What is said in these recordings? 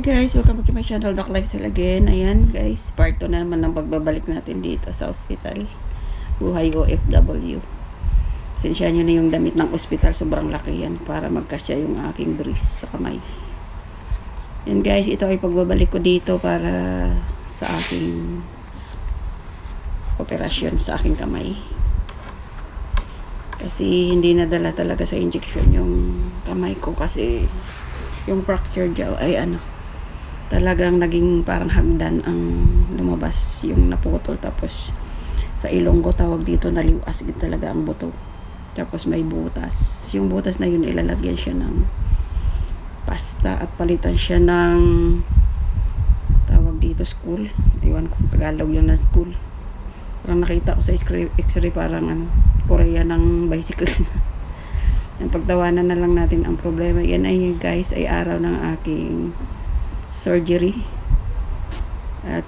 Hey guys, welcome back to my channel, Doc Lifestyle again. Ayan guys, part 2 na naman ng pagbabalik natin dito sa hospital. Buhay OFW. Sensya nyo na yung damit ng ospital, sobrang laki yan para magkasya yung aking brace sa kamay. Yan guys, ito ay pagbabalik ko dito para sa aking operasyon sa aking kamay. Kasi hindi nadala talaga sa injection yung kamay ko kasi yung fracture jaw ay ano talagang naging parang hagdan ang lumabas yung naputol. Tapos sa ilonggo tawag dito naliwas talaga ang buto. Tapos may butas. Yung butas na yun ilalagyan siya ng pasta at palitan siya ng tawag dito school. Iwan ko Tagalog yun na school. Parang nakita ko sa x-ray parang ano Korea ng bicycle. Ang pagtawanan na lang natin ang problema. Yan ay guys ay araw ng aking surgery. At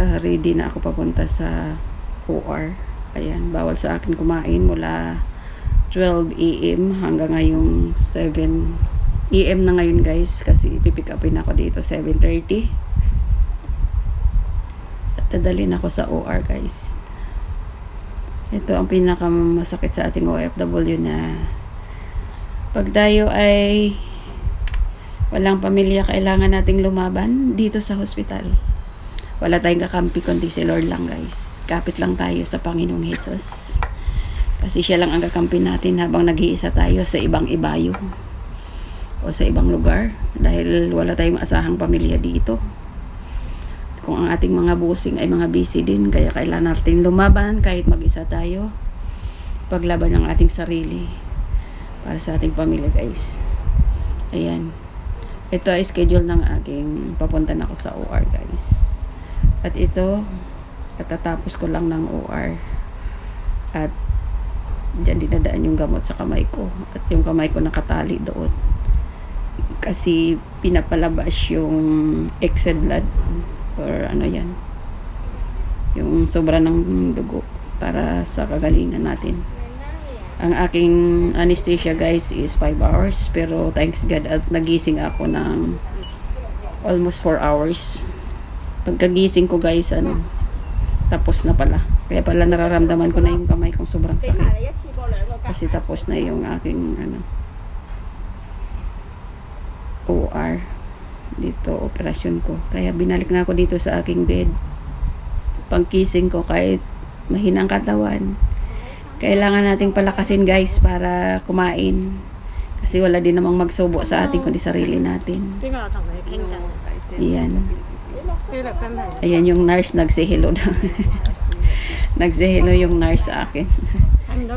uh, ready na ako papunta sa OR. Ayan, bawal sa akin kumain mula 12 a.m. hanggang ngayong 7 a.m. na ngayon guys kasi ipipick upin ako dito 7.30 at dadalhin ako sa OR guys ito ang pinakamasakit sa ating OFW na pag tayo ay walang pamilya, kailangan nating lumaban dito sa hospital. Wala tayong kakampi kundi si Lord lang guys. Kapit lang tayo sa Panginoong Jesus. Kasi siya lang ang kakampi natin habang nag-iisa tayo sa ibang ibayo o sa ibang lugar dahil wala tayong asahang pamilya dito kung ang ating mga busing ay mga busy din kaya kailangan natin lumaban kahit mag-isa tayo paglaban ng ating sarili para sa ating pamilya guys ayan ito ay schedule ng aking papunta na ako sa OR guys. At ito katatapos ko lang ng OR at dyan dinadaan yung gamot sa kamay ko. At yung kamay ko nakatali doon. Kasi pinapalabas yung excess blood or ano yan. Yung sobra ng dugo para sa kagalingan natin ang aking anesthesia guys is 5 hours pero thanks God at nagising ako ng almost 4 hours pagkagising ko guys ano tapos na pala kaya pala nararamdaman ko na yung kamay kong sobrang sakit kasi tapos na yung aking ano OR dito operasyon ko. Kaya binalik na ako dito sa aking bed. Pangkising ko kahit mahinang katawan. Kailangan nating palakasin guys para kumain. Kasi wala din namang magsubo sa atin kundi sarili natin. Ayan. Ayan yung nurse nagsihilo na. nagsihilo yung nurse sa akin.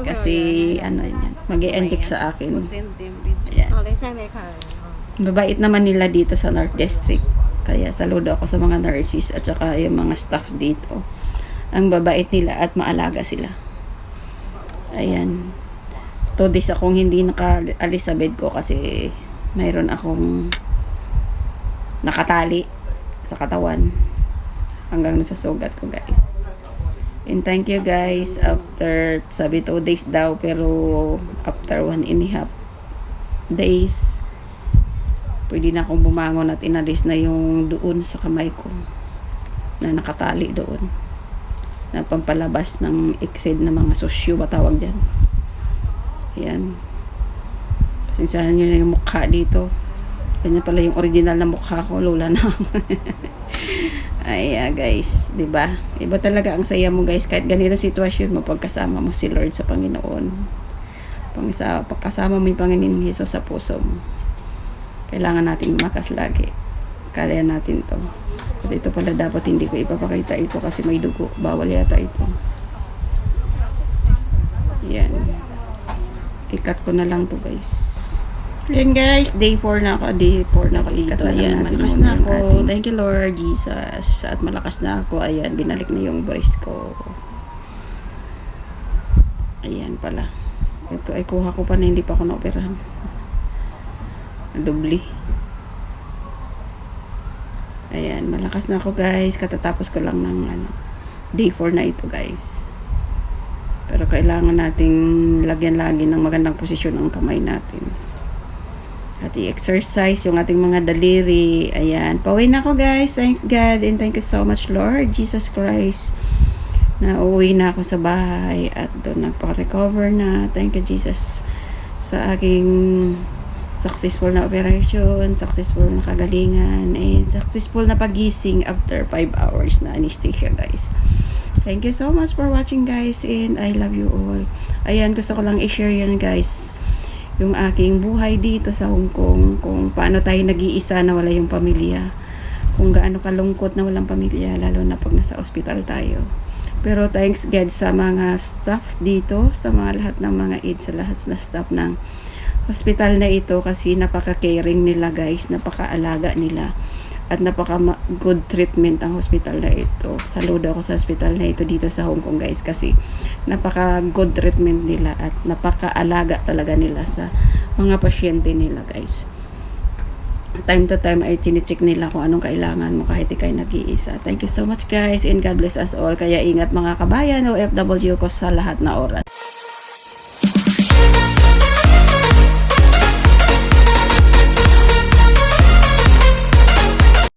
Kasi ano yan, mag inject sa akin. Ayan. Mabait naman nila dito sa North District. Kaya saludo ako sa mga nurses at saka yung mga staff dito. Ang babait nila at maalaga sila. Ayan. Two days akong hindi nakaalis sa bed ko kasi mayroon akong nakatali sa katawan hanggang nasa sugat ko guys. And thank you guys after sabi two days daw pero after one and a half days pwede na akong bumangon at inalis na yung doon sa kamay ko na nakatali doon na pampalabas ng exceed na mga sosyo ba tawag dyan? Yan pasinsahan nyo na yung mukha dito. Ganyan pala yung original na mukha ko lola na ay uh, guys ba? Iba talaga ang saya mo guys. Kahit ganito sitwasyon mo pagkasama mo si Lord sa Panginoon. Pangisa pagkasama mo yung Panginoon Jesus sa puso mo. Kailangan natin makas lagi. Kaya natin to ito pala dapat hindi ko ipapakita ito kasi may dugo. Bawal yata ito. Yan. Ikat ko na lang to guys. Yan guys. Day 4 na ako. Day 4 na ako dito. ayan malakas na ako. thank you Lord Jesus. At malakas na ako. Ayan binalik na yung brace ko. Ayan pala. Ito ay kuha ko pa na hindi pa ako naoperahan. Dubli ayan malakas na ako guys katatapos ko lang ng ano day 4 na ito guys pero kailangan nating lagyan lagi ng magandang posisyon ang kamay natin At i-exercise yung ating mga daliri. Ayan. Pauwi na ako guys. Thanks God. And thank you so much Lord Jesus Christ. Na uwi na ako sa bahay. At doon nagpa-recover na. Thank you Jesus. Sa aking successful na operation, successful na kagalingan, and successful na pagising after 5 hours na anesthesia guys. Thank you so much for watching guys and I love you all. Ayan, gusto ko lang i-share yun guys. Yung aking buhay dito sa Hong Kong, kung paano tayo nag-iisa na wala yung pamilya. Kung gaano kalungkot na walang pamilya, lalo na pag nasa ospital tayo. Pero thanks God sa mga staff dito, sa mga lahat ng mga aides, sa lahat na staff ng hospital na ito kasi napaka-caring nila guys, napaka-alaga nila at napaka good treatment ang hospital na ito. Saludo ako sa hospital na ito dito sa Hong Kong guys kasi napaka good treatment nila at napaka-alaga talaga nila sa mga pasyente nila guys. Time to time ay chinecheck nila kung anong kailangan mo kahit ikay nag-iisa. Thank you so much guys and God bless us all. Kaya ingat mga kabayan o FW ko sa lahat na oras.